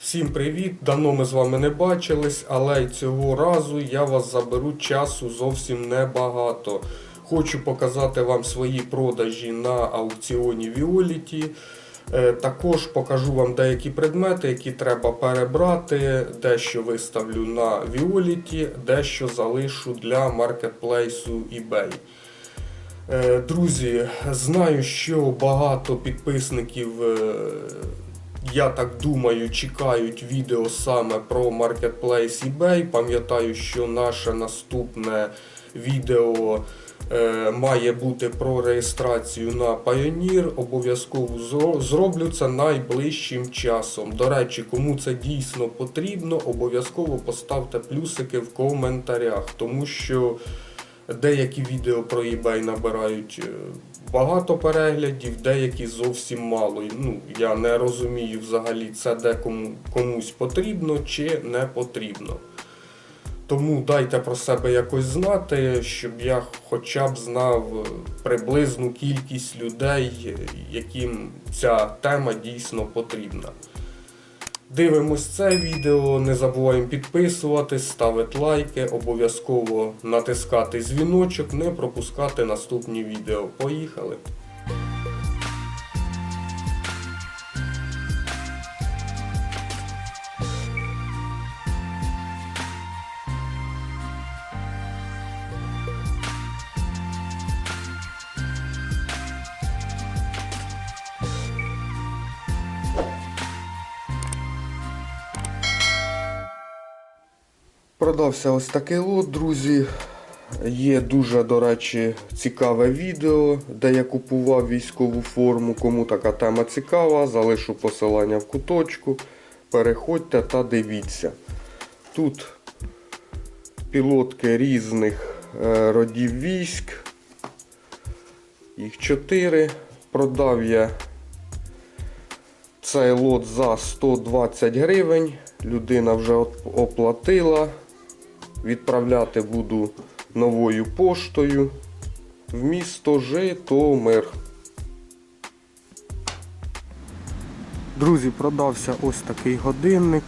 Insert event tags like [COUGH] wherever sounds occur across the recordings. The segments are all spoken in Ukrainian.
Всім привіт! Давно ми з вами не бачились, але й цього разу я вас заберу часу зовсім небагато. Хочу показати вам свої продажі на аукціоні Violet. Е, Також покажу вам деякі предмети, які треба перебрати. Дещо виставлю на Violet, дещо залишу для маркетплейсу eBay. Е, Друзі, знаю, що багато підписників, е, я так думаю, чекають відео саме про Marketplace eBay. Пам'ятаю, що наше наступне відео е, має бути про реєстрацію на Pioneer. Обов'язково зроблю це найближчим часом. До речі, кому це дійсно потрібно, обов'язково поставте плюсики в коментарях, тому що деякі відео про eBay набирають е, багато переглядів, деякі зовсім мало. Ну, я не розумію взагалі, це декому комусь потрібно чи не потрібно. Тому дайте про себе якось знати, щоб я хоча б знав приблизну кількість людей, яким ця тема дійсно потрібна. Дивимось це відео, не забуваємо підписуватись, ставити лайки, обов'язково натискати дзвіночок, не пропускати наступні відео. Поїхали! Продався ось такий лот, друзі. Є дуже, до речі, цікаве відео, де я купував військову форму. Кому така тема цікава, залишу посилання в куточку. Переходьте та дивіться. Тут пілотки різних е, родів військ. Їх 4. Продав я цей лот за 120 гривень. Людина вже оплатила. Відправляти буду новою поштою в місто Житомир. Друзі, продався ось такий годинник.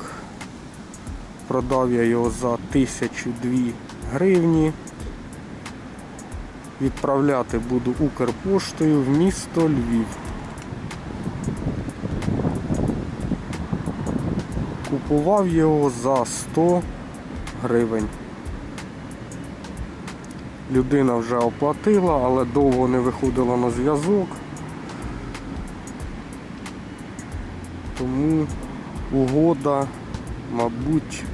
Продав я його за 1002 гривні. Відправляти буду Укрпоштою в місто Львів. Купував його за 100 гривень. Людина вже оплатила, але довго не виходила на зв'язок. Тому угода, мабуть,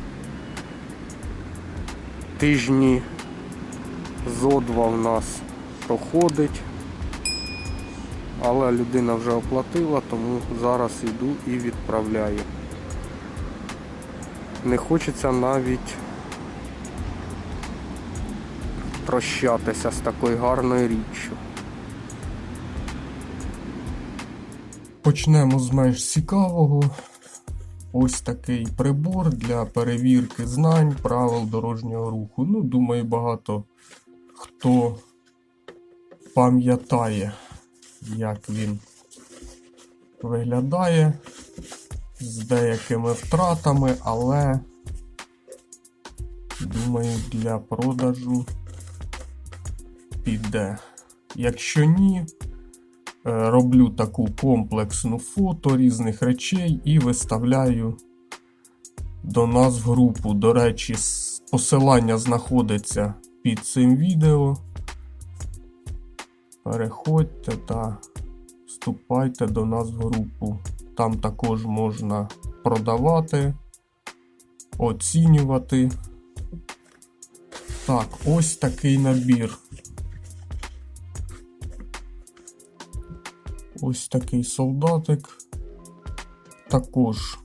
тижні зо два в нас проходить. Але людина вже оплатила, тому зараз йду і відправляю. Не хочеться навіть прощатися з такою гарною річчю. Почнемо з менш цікавого. Ось такий прибор для перевірки знань правил дорожнього руху. Ну, думаю, багато хто пам'ятає, як він виглядає з деякими втратами, але думаю, для продажу піде. Якщо ні, е, роблю таку комплексну фото різних речей і виставляю до нас в групу. До речі, посилання знаходиться під цим відео. Переходьте та вступайте до нас в групу. Там також можна продавати, оцінювати. Так, ось такий набір. Ось такий солдатик. Також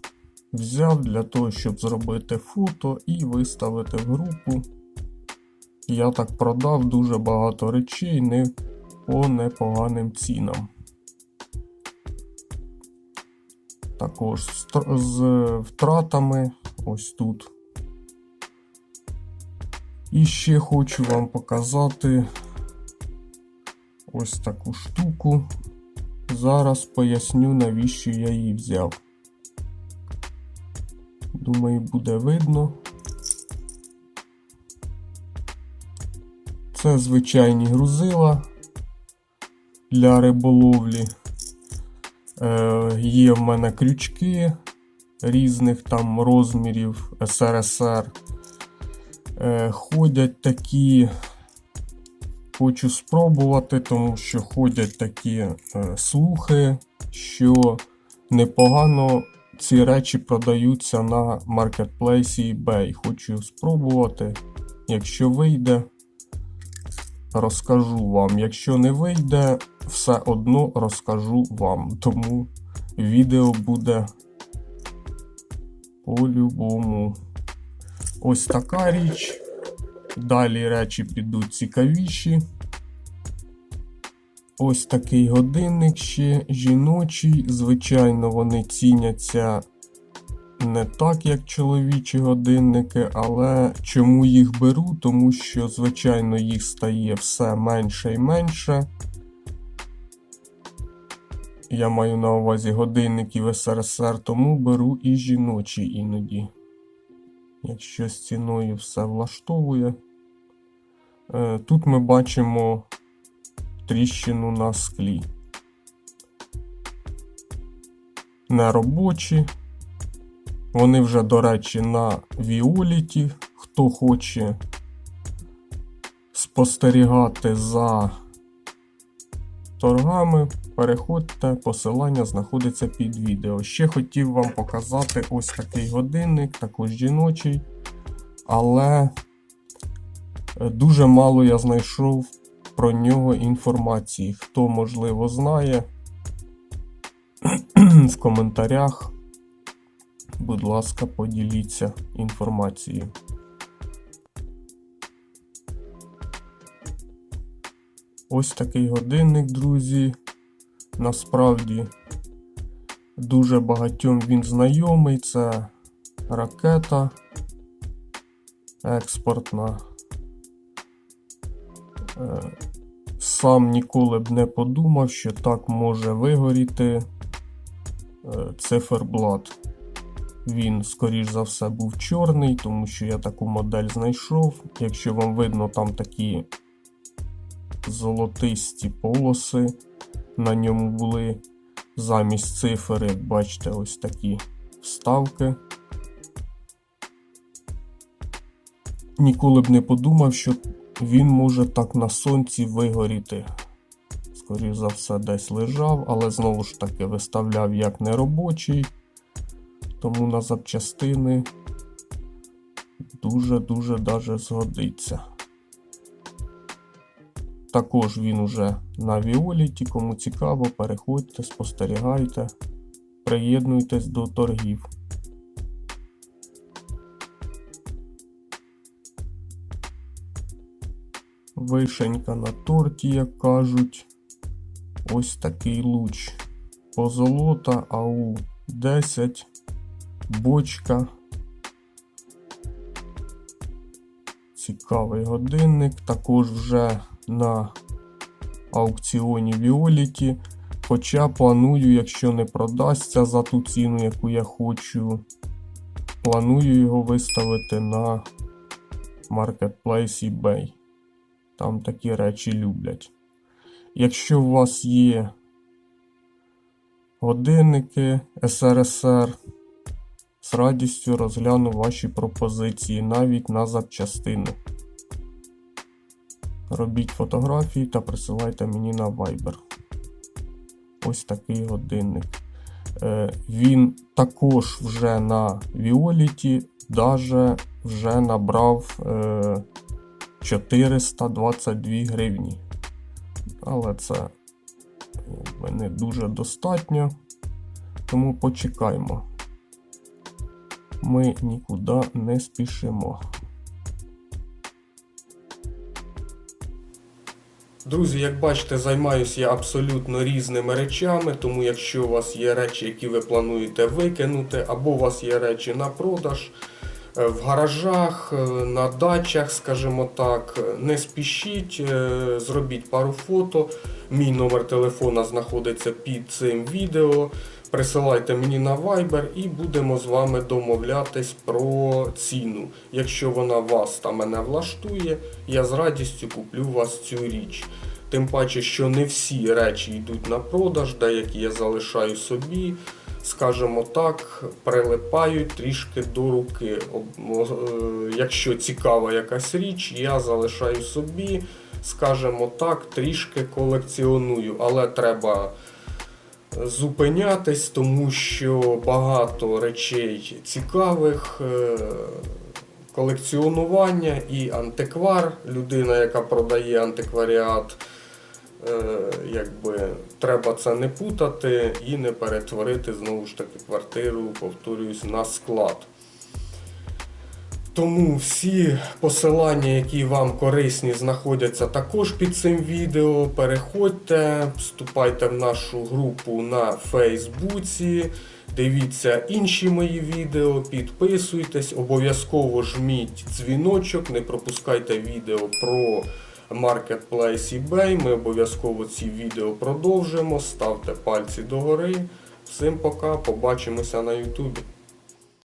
взяв для того, щоб зробити фото і виставити в групу. Я так продав дуже багато речей не по непоганим цінам. Також з, втратами ось тут. І ще хочу вам показати ось таку штуку. Зараз поясню, навіщо я її взяв. Думаю, буде видно. Це звичайні грузила для риболовлі. Е, є в мене крючки різних там розмірів СРСР. Е, ходять такі, хочу спробувати, тому що ходять такі е, слухи, що непогано ці речі продаються на маркетплейсі eBay. Хочу спробувати. Якщо вийде, розкажу вам. Якщо не вийде, все одно розкажу вам. Тому відео буде по-любому. Ось така річ. Далі речі підуть цікавіші. Ось такий годинник ще жіночий. Звичайно, вони ціняться не так, як чоловічі годинники, але чому їх беру? Тому що, звичайно, їх стає все менше і менше. Я маю на увазі годинників СРСР, тому беру і жіночі іноді. Якщо з ціною все влаштовує. Е, Тут ми бачимо тріщину на склі. Неробочі. Вони вже, до речі, на Віоліті. Хто хоче спостерігати за торгами, переходьте, посилання знаходиться під відео. Ще хотів вам показати ось такий годинник, також жіночий, але е, дуже мало я знайшов про нього інформації. Хто, можливо, знає, [CLEARS THROAT] в коментарях, будь ласка, поділіться інформацією. Ось такий годинник, друзі. Насправді дуже багатьом він знайомий. Це ракета експортна. Е, Сам ніколи б не подумав, що так може вигоріти е, циферблат. Він, скоріш за все, був чорний, тому що я таку модель знайшов. Якщо вам видно, там такі золотисті полоси на ньому були. Замість цифри, бачите, ось такі вставки. Ніколи б не подумав, що він може так на сонці вигоріти. Скоріше за все, десь лежав, але знову ж таки виставляв як неробочий, тому на запчастини дуже-дуже даже згодиться. Також він уже на Віоліті, кому цікаво, переходьте, спостерігайте, приєднуйтесь до торгів. Вишенька на торті, як кажуть. Ось такий луч. Позолота АУ 10, бочка. Цікавий годинник. Також вже на аукціоні Віоліті. Хоча планую, якщо не продасться за ту ціну, яку я хочу, планую його виставити на Marketplace eBay. Там такі речі люблять. Якщо у вас є годинники СРСР, з радістю розгляну ваші пропозиції навіть на запчастини. Робіть фотографії та присилайте мені на Viber. Ось такий годинник. Е, він також вже на Віоліті, даже вже набрав е, 422 гривні. Але це якби, не дуже достатньо. Тому почекаймо. Ми нікуди не спішимо. Друзі, як бачите, займаюся я абсолютно різними речами, тому якщо у вас є речі, які ви плануєте викинути, або у вас є речі на продаж е, в гаражах, е, на дачах, скажімо так, не спішіть, е, зробіть пару фото. Мій номер телефона знаходиться під цим відео. Присилайте мені на Viber і будемо з вами домовлятись про ціну. Якщо вона вас та мене влаштує, я з радістю куплю вас цю річ. Тим паче, що не всі речі йдуть на продаж, деякі я залишаю собі, скажімо так, прилипають трішки до руки. Е, Якщо цікава якась річ, я залишаю собі, скажімо так, трішки колекціоную, але треба зупинятись, тому що багато речей цікавих. е, Колекціонування і антиквар, людина, яка продає антикваріат, е, якби треба це не путати і не перетворити знову ж таки квартиру, повторююсь, на склад. Тому всі посилання, які вам корисні, знаходяться також під цим відео. Переходьте, вступайте в нашу групу на Фейсбуці, дивіться інші мої відео, підписуйтесь, обов'язково жміть дзвіночок, не пропускайте відео про Marketplace eBay. Ми обов'язково ці відео продовжимо. Ставте пальці догори. Всім пока, побачимося на Ютубі.